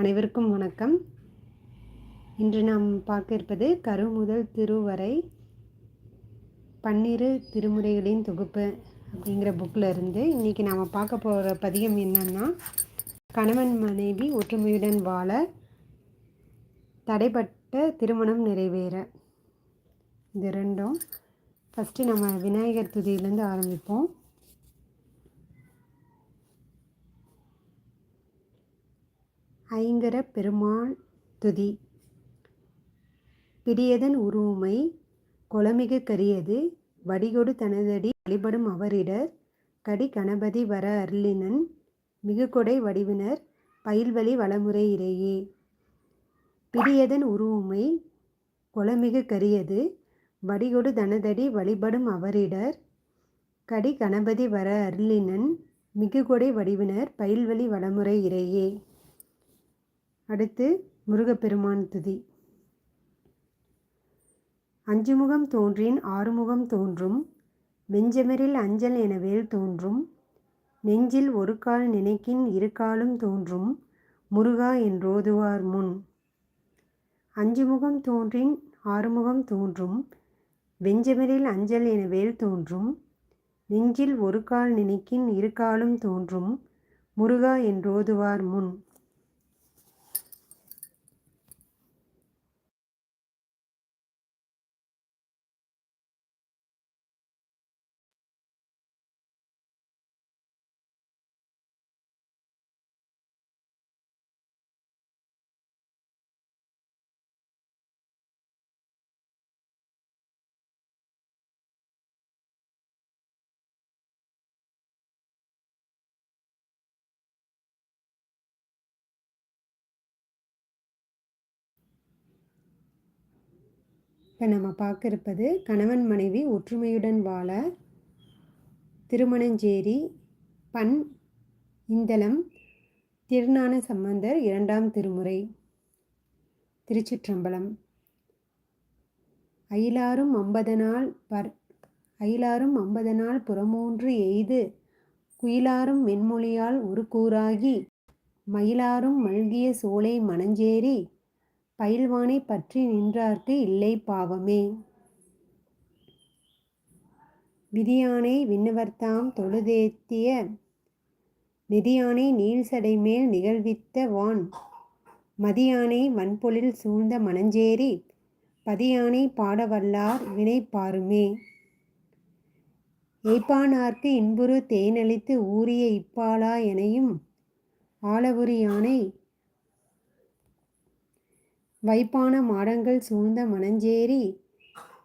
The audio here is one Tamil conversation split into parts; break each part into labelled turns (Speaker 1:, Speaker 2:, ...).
Speaker 1: அனைவருக்கும் வணக்கம். இன்று நாம் பார்க்க இருப்பது கருமுதல் திருவரை பன்னிரு திருமுறைகளின் தொகுப்பு அப்படிங்கிற புக்கில் இருந்து. இன்றைக்கி நாம் பார்க்க போகிற பதிகம் என்னன்னா கணவன் மனைவி ஒற்றுமையுடன் வாழ தடைப்பட்ட திருமணம் நிறைவேற. இது ரெண்டும். ஃபஸ்ட்டு நம்ம விநாயகர் துதியிலேருந்து ஆரம்பிப்போம். ஐங்கர பெருமாள் துதி. பிடியதன் உருவுமை கொலமிகு கரியது. வடிகொடு தனதடி வழிபடும் அவரிடர். கடி கணபதி வர அருளினன். மிகுகொடை வடிவினர். பயில்வழி வளமுறை இறையே. பிடியதன் உருவுமை கொலமிகு கரியது. வடிகொடு தனதடி வழிபடும் அவரிடர். கடி கணபதி வர அருளினன். மிகுகொடை வடிவினர். பயில்வழி வளமுறை இறையே. அடுத்து முருகப்பெருமான் துதி. அஞ்சுமுகம் தோன்றின் ஆறுமுகம் தோன்றும். வெஞ்சமரில் அஞ்சல் என வேல் தோன்றும். நெஞ்சில் ஒரு கால் நினைக்கின் இரு காலும் தோன்றும். முருகா என்றோதுவார் முன். அஞ்சுமுகம் தோன்றின் ஆறுமுகம் தோன்றும். வெஞ்சமரில் அஞ்சல் என வேல் தோன்றும். நெஞ்சில் ஒரு கால் நினைக்கின் இரு காலும் தோன்றும். முருகா என்றோதுவார் முன். இப்போ நம்ம பார்க்கிருப்பது கணவன் மனைவி ஒற்றுமையுடன் வாழ திருமணஞ்சேரி பண் இந்தளம் திருஞான சம்பந்தர் இரண்டாம் திருமுறை திருச்சிற்றம்பலம். அயிலாரும் அம்பதனால் பர் அயிலாரும் அம்பதனால் புறமூன்று எய்து குயிலாரும் மென்மொழியால் ஒரு கூறாகி மயிலாரும் மல்கிய சோலை மணஞ்சேரி பயில்வானை பற்றி நின்றார்க்கு இல்லை பாவமே. விதியானை விண்ணவர்தாம் தொழுதேத்திய நெதியானை நீள்சடை மேல் நிகழ்வித்த வான் மதியானை வன்பொழில் சூழ்ந்த மணஞ்சேரி பதியானை பாடவல்லார் வினை பாருமே ஏய்ப்பானார்க்கு இன்புறு தேனளித்து ஊறிய இப்பாலா எனையும் ஆலவுரியானை வைப்பான மாடங்கள் சூழ்ந்த மணஞ்சேரி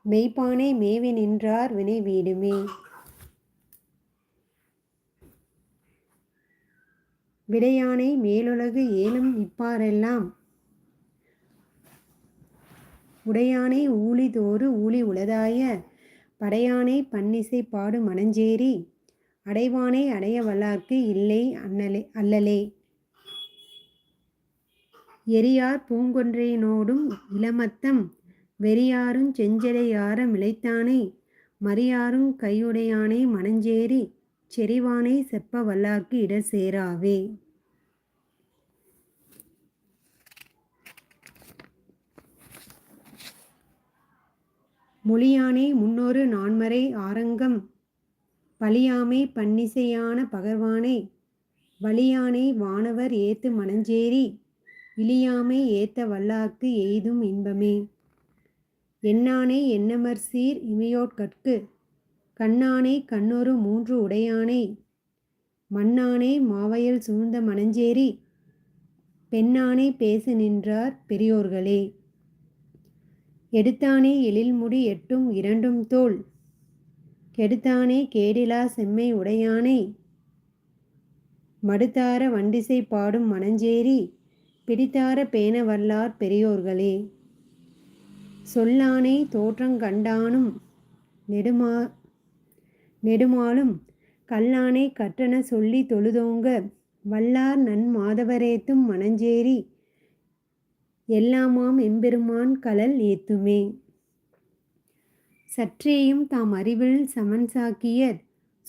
Speaker 1: மெய்ப்பானை மேவி நின்றார் வினை வீடுமே விடையானை மேலுலகு ஏலும் இப்பாரெல்லாம் உடையானை ஊழி தோறு ஊழி உளதாய படையானை பன்னிசை பாடு மணஞ்சேரி அடைவானை அடைய வல்லார்க்கு இல்லை அண்ணலே அல்லலே. எரியார் பூங்கொன்றையினோடும் இளமத்தம் வெறியாரும் செஞ்சடையார மிளைத்தானை மரியாருங் கையுடையானை மணஞ்சேரி செறிவானை செப்ப வல்லார்க்கு இடர் சேராவே மொழியானே முன்னொரு நான்மறை ஆரங்கம் பழியாமை பன்னிசையான பகர்வானை வலியானை வானவர் ஏத்து மணஞ்சேரி இழியாமை ஏத்த வல்லார்க்கு எய்தும் இன்பமே. எண்ணானே எண்ணமர் சீர் இமையோட்கட்கு கண்ணானை கண்ணொரு மூன்று உடையானை. மண்ணானே மாவயல் சூழ்ந்த மணஞ்சேரி பெண்ணானே பேசு நின்றார் பெரியோர்களே. எடுத்தானே எழில்முடி எட்டும் இரண்டும் தோல். கெடுத்தானே கேடிலா செம்மை உடையானை. மடுத்தார வண்டிசை பாடும் மணஞ்சேரி பிடித்தார பேண வல்லார் பெரியோர்களே சொல்லானை தோற்றங்கண்டானும் நெடுமா நெடுமாலும் கல்லானை கற்றன சொல்லி தொழுதோங்க வல்லார் நன் மாதவரேத்தும் மணஞ்சேரி எல்லாமாம் எம்பெருமான் கலல் ஏத்துமே. சற்றேயும் தாம் அறிவில் சமன்சாக்கியர்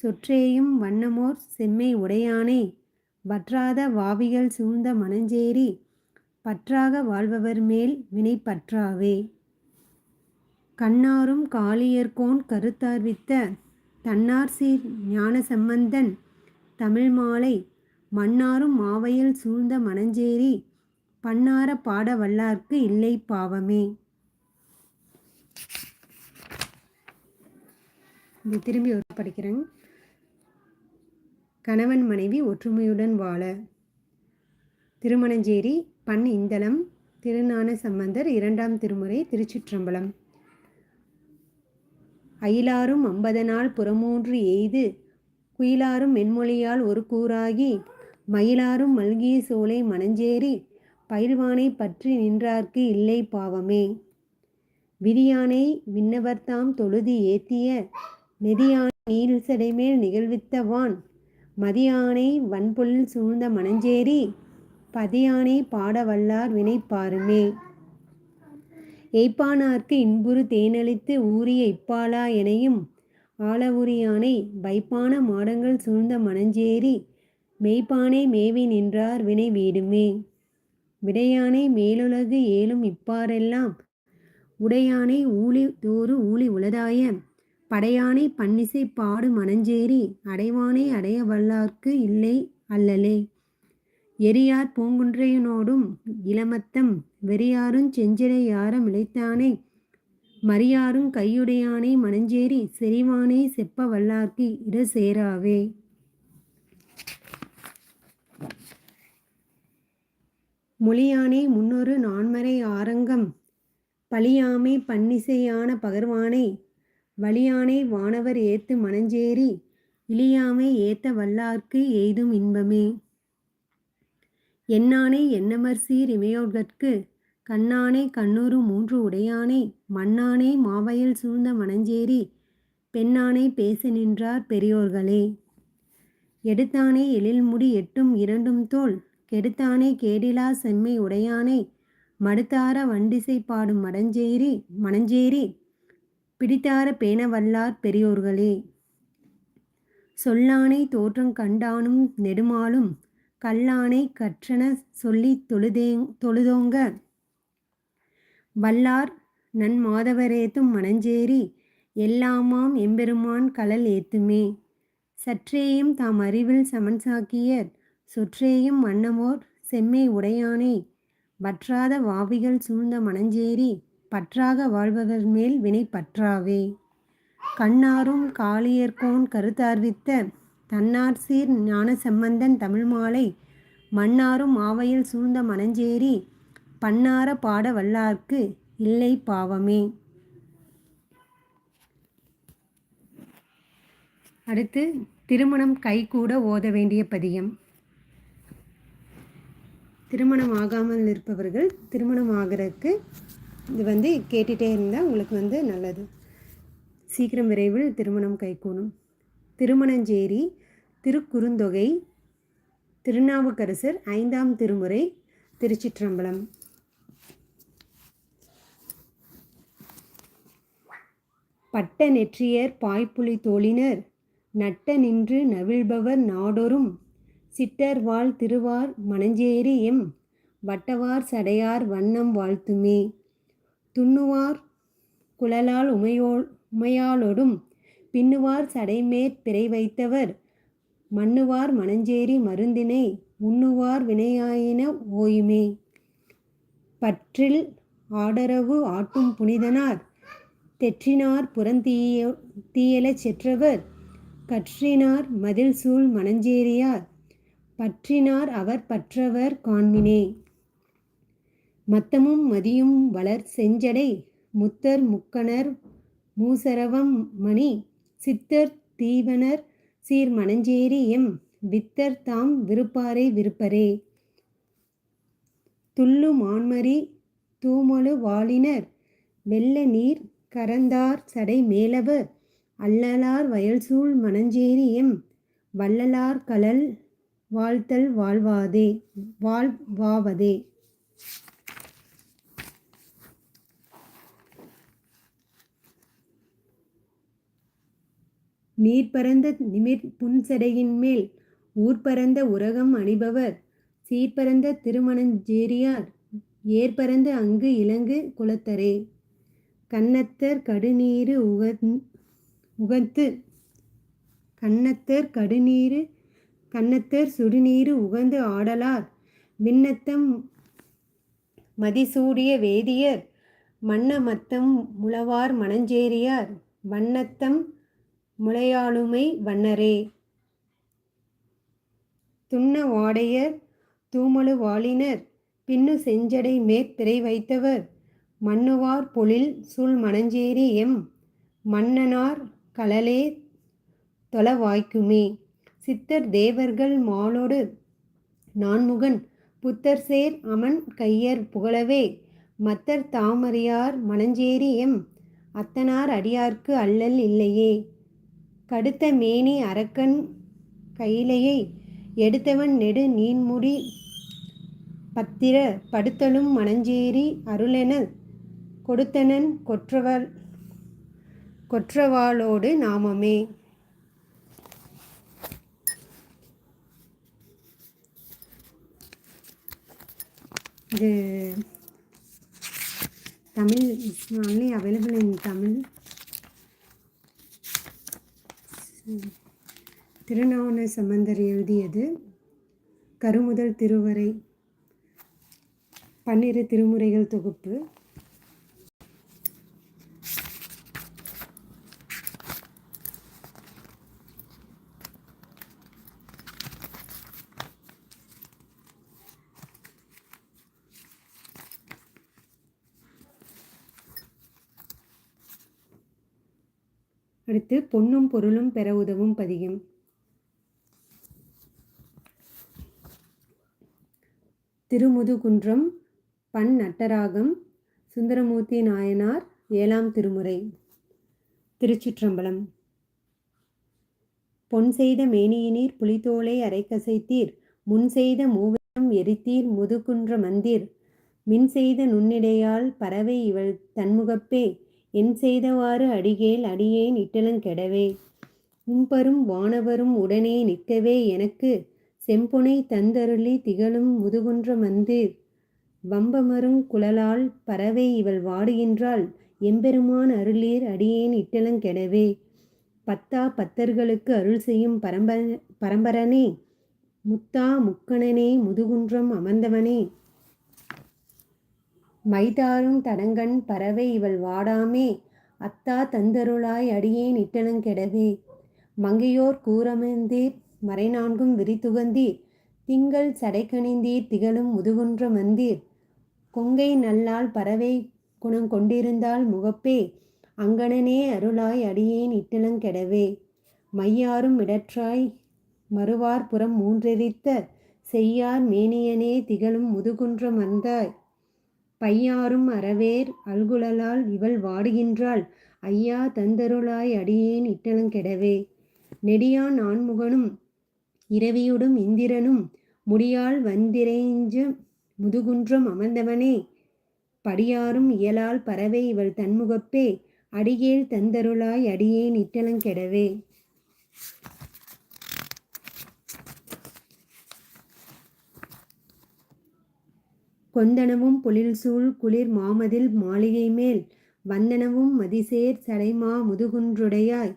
Speaker 1: சொற்றேயும் வண்ணமோர் செம்மை உடையானே வற்றாத வாவிகள் சூழ்ந்த மணஞ்சேரி பற்றாக வாழ்பவர் மேல் வினை பற்றாவே கண்ணாரும் காளியர்கோன் கருத்தார்வித்த தன்னார் சீர் ஞானசம்பந்தன் தமிழ்மாலை மன்னாரும் மாவையில் சூழ்ந்த மணஞ்சேரி பன்னார பாட வல்லார்க்கு இல்லை பாவமே. இது திரும்பி ஒரு படிக்கிறேன். கணவன் மனைவி ஒற்றுமையுடன் வாழ. திருமணஞ்சேரி பண் இந்தளம் திருஞான சம்பந்தர் இரண்டாம் திருமுறை திருச்சிற்றம்பலம். அயிலாரும் அம்பதனால் புறமூன்று எய்து குயிலாரும் மென்மொழியால் ஒரு கூறாகி மயிலாரும் மல்கிய சோலை மணஞ்சேரி பயில்வானை பற்றி நின்றார்க்கு இல்லை பாவமே. விதியானை விண்ணவர்தாம் தொழுதி ஏத்திய நெதியானை நீல் சடைமேல் நிகழ்வித்தவான் மதியானை வன்பொழில் சூழ்ந்த மணஞ்சேரி பதியானை பாடவல்லார் வினைப்பாருமே. எய்ப்பானார்க்கு இன்புறு தேனளித்து ஊறிய இப்பாலா எனையும் ஆளவுரியானை வைப்பான மாடங்கள் சூழ்ந்த மணஞ்சேரி மெய்ப்பானை மேவி நின்றார் வினை வீடுமே. விடையானை மேலுலகு ஏலும் இப்பாரெல்லாம் உடையானை ஊழி தோறு ஊழி உளதாய படையானை பன்னிசை பாடு மணஞ்சேரி அடைவானை அடைய வல்லார்க்கு இல்லை அல்லலே. எரியார் பூங்குன்றையனோடும் இளமத்தம் வெறியாருஞ் செஞ்சிறையாரம் இழைத்தானே மரியாருங் கையுடையானை மணஞ்சேரி செறிவானே செப்ப வல்லார்க்கு இட சேராவே மொழியானே முன்னொரு நான்மறை ஆரங்கம் பழியாமை பன்னிசையான பகர்வானை வலியானை வானவர் ஏத்து மணஞ்சேரி இழியாமை ஏத்த வல்லார்க்கு எய்தும் இன்பமே? என்னானே என்னமர் சீர் இமையோர்கட்கு? கண்ணானே கண்ணூறு மூன்று உடையானை மண்ணானே மாவயல் சூழ்ந்த மணஞ்சேரி பெண்ணானை பேச நின்றார் பெரியோர்களே. எடுத்தானே எழில்முடி எட்டும் இரண்டும் தோல் கெடுத்தானே கேடிலா செம்மை உடையானை மடுத்தார வண்டிசை பாடும் மடஞ்சேரி மணஞ்சேரி பிடித்தார பேணவல்லார் பெரியோர்களே. சொல்லானை தோற்றம் கண்டானும் நெடுமாலும் கல்லானை கற்றன சொல்லி தொழுதே தொழுதோங்க. வல்லார் நன் மாதவரேத்தும் மணஞ்சேரி எல்லாமாம் எம்பெருமான் கலல் ஏத்துமே. சற்றேயும் தாம் அறிவில் சமன்சாக்கியர் சொற்றேயும் மன்னமோர் செம்மை உடையானே. வற்றாத வாவிகள் சூழ்ந்த மணஞ்சேரி பற்றாக வாழ்பவர் மேல் வினை பற்றாவே. கண்ணாரும் காளியர்கோன் கருத்தார்வித்த தன்னார் சீர் ஞான தமிழ் மாலை மன்னாரும் மாவையில் சூழ்ந்த மணஞ்சேரி பன்னார பாட வல்லார்க்கு இல்லை பாவமே. அடுத்து திருமணம் கைகூட ஓத வேண்டிய பதியம். திருமணம் ஆகாமல் இருப்பவர்கள் திருமணம் ஆகிறதுக்கு இது வந்து கேட்டுகிட்டே இருந்தால் உங்களுக்கு வந்து நல்லது. சீக்கிரம் விரைவில் திருமணம் கைகூடும். திருமணஞ்சேரி திருக்குறுந்தொகை திருநாவுக்கரசர் ஐந்தாம் திருமுறை திருச்சிற்றம்பலம். பட்ட நெற்றியர் பாய்ப்புலி தோழினர் நட்ட நின்று நவிழ்பவர் நாடொரும் சிட்டர்வாள் திருவார் மணஞ்சேரி எம் வட்டவார் சடையார் வண்ணம் வாழ்த்துமே. துண்ணுவார் குழலால் உமையோ உமையாளொடும் பின்னுவார் சடைமேற் பிறை வைத்தவர் மண்ணுவார் மணஞ்சேரி மருந்தினை உண்ணுவார் வினையாயின ஓயுமே. பற்றில் ஆடரவு ஆட்டும் புனிதனார் தெற்றினார் புறந்தீய தீயலச் செற்றவர் கற்றினார் மதில் சூழ் மணஞ்சேரியார் பற்றினார் அவர் பற்றவர் காண்மினே. மத்தமும் மதியும் வளர் செஞ்சடை முத்தர் முக்கணர் மூசரவம் மணி சித்தர் தீவனர் சீர் மணஞ்சேரி எம் வித்தர் தாம் விருப்பாரை விருப்பரே. துள்ளு மான்மரி தூமலு வாளினர் வெள்ள நீர் கரந்தார் சடை மேலவர் அல்லலார் வயல்சூழ் மணஞ்சேரி எம் வள்ளலார் கலல் வாழ்த்தல் வாழ்வாதே வாழ்வாவதே நீர் பரந்த நிமிர் புன்சடையின் மேல் ஊர் பரந்த உரகம் அணிபவர். சீர்பரந்த திருமணஞ்சேரியார் ஏற்பரந்த அங்கு இலங்கு குலத்தரே. கண்ணத்தர் கடுநீரு உகந் உகத்து கண்ணத்தர் கடுநீரு கண்ணத்தர் சுடுநீரு உகந்து ஆடலார். விண்ணத்தம் மதிசூடிய வேதியர் மன்னமத்தம் முளவார் மணஞ்சேரியார். வண்ணத்தம் முளையாளுமை வண்ணரே. துண்ண வாடையர் தூமலு வாளினர் பின்னு செஞ்சடை மேற்பிறை வைத்தவர் மண்ணுவார் பொழில் சூழ் மணஞ்சேரி எம் மன்னனார் கலலே தொலவாய்க்குமே சித்தர் தேவர்கள் மாலோடு நான்முகன் புத்தர் சேர் அமன் கையர் புகழவே மத்தர் தாமரியார் மணஞ்சேரி எம் அத்தனார் அடியார்க்கு அல்லல் இல்லையே. கடுத்த மேனி அரக்கன் கையிலையை எடுத்தவன் நெடு நீன்முடி பத்திர படுத்தலும் மணஞ்சேரி அருளென கொடுத்தனன் கொற்றவள் கொற்றவாளோடு நாமமே. இது Tamil is only available in Tamil திருநாவுன Sambandar எழுதியது கருமுதல் திருவரை பன்னிரு திருமுறைகள் தொகுப்பு. அடுத்து பொன்னும் பொருளும் பெற உதவும் பதிகம். திருமுதுகுன்றம் பன் நட்டராகம் சுந்தரமூர்த்தி நாயனார் ஏழாம் திருமுறை. திருச்சிற்றம்பலம். பொன் செய்த மேனியினீர் புலித்தோலை அரைக்கசைத்தீர் முன் செய்த மூவரம் எரித்தீர் முதுகுன்ற மந்திர் மின் செய்த நுண்ணிடையால் பறவை இவள் தன்முகப்பே என் செய்தவாறு அடிகேல் அடியேன் இட்டலங்கெடவே உம்பரும் வானவரும் உடனே நிற்கவே எனக்கு செம்பொனை தந்தருளி திகழும் முதுகுன்ற மந்திர். வம்பமரும் குழலால் பறவை இவள் வாடுகின்றாள் எம்பெருமான் அருளீர் அடியேன் இட்டலங்கெடவே பத்தா பத்தர்களுக்கு அருள் செய்யும் பரம்பர பரம்பரனே முத்தா முக்கணனே முதுகுன்றம் அமர்ந்தவனே. மைதாரும் தடங்கண் பறவை இவள் வாடாமே. அத்தா தந்தருளாய் அடியேன் இட்டலங்கெடவே மங்கையோர் கூரமர்ந்தீர் மறைநான்கும் விரித்துகந்தீர் திங்கள் சடைக்கணிந்தீர் திகழும் முதுகுன்ற மந்தீர். கொங்கை நல்லால் பறவை குணம் கொண்டிருந்தால் முகப்பே. அங்கணனே அருளாய் அடியேன் இட்டலங்கெடவே மையாரும் இடற்றாய் மறுவார் புறம் மூன்றெரித்த செய்யார் மேனியனே திகழும் முதுகுன்ற மந்தாய். பையாரும் அறவேர் அல்குழலால் இவள் வாடுகின்றாள். ஐயா தந்தருளாய் அடியேன் இட்டலங்கெடவே. நெடியான் நான்முகனும் இரவியுடும் இந்திரனும் முடியால் வந்திரைஞ்ச முதுகுன்றம் அமர்ந்தவனே. படியாரும் இயலால் பறவை இவள் தன்முகப்பே. அடியேல் தந்தருளாய் அடியேன் இட்டலங்கெடவே. கொந்தனவும் பொழில்சூழ் குளிர் மாமதில் மாளிகை மேல். வந்தனவும் மதிசேர் சடைமா முதுகுன்றுடையாய்.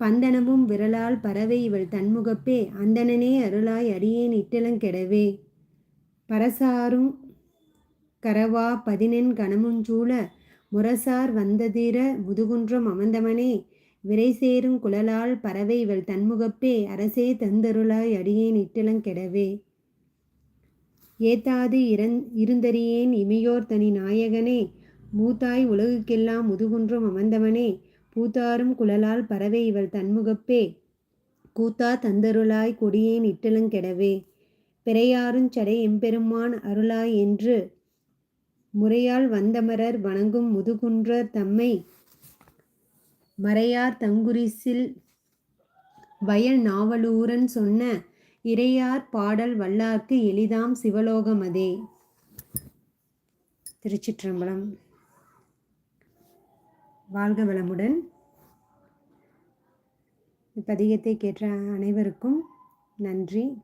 Speaker 1: பந்தனவும் விரலால் பறவை இவள் தன்முகப்பே. அந்தணனே அருளாய் அடியேன் இட்டலங்கெடவே பரசாரும் கரவா பதினெண் கணமுஞ்சூழ முரசார் வந்ததிர முதுகுன்றம் அமர்ந்தவனே. விரைசேரும் குழலால் பறவை இவள் தன்முகப்பே. அரசே தந்தருளாய் அடியேன் இட்டலங்கெடவே ஏத்தாது இரந் இருந்தறியேன் இமையோர் தனி நாயகனே மூத்தாய் உலகுக்கெல்லாம் முதுகுன்றம் அமர்ந்தவனே பூத்தாரும் குழலால் பறவை இவள் தன்முகப்பே. கூத்தா தந்தருளாய் கொடியேன் இட்டலுங்கெடவே பிறையாருஞ் சடை எம்பெருமான் அருளாய் என்று முறையால் வந்தமரர் வணங்கும் முதுகுன்றர் தம்மை மறையார் தங்குரிசில் வயல் நாவலூரன் சொன்ன இறையார் பாடல் வல்லார்க்கு எளிதாம் சிவலோகமதே. திருச்சிற்றம்பலம். வாழ்க வளமுடன். இப்பதிகத்தை கேட்ட அனைவருக்கும் நன்றி.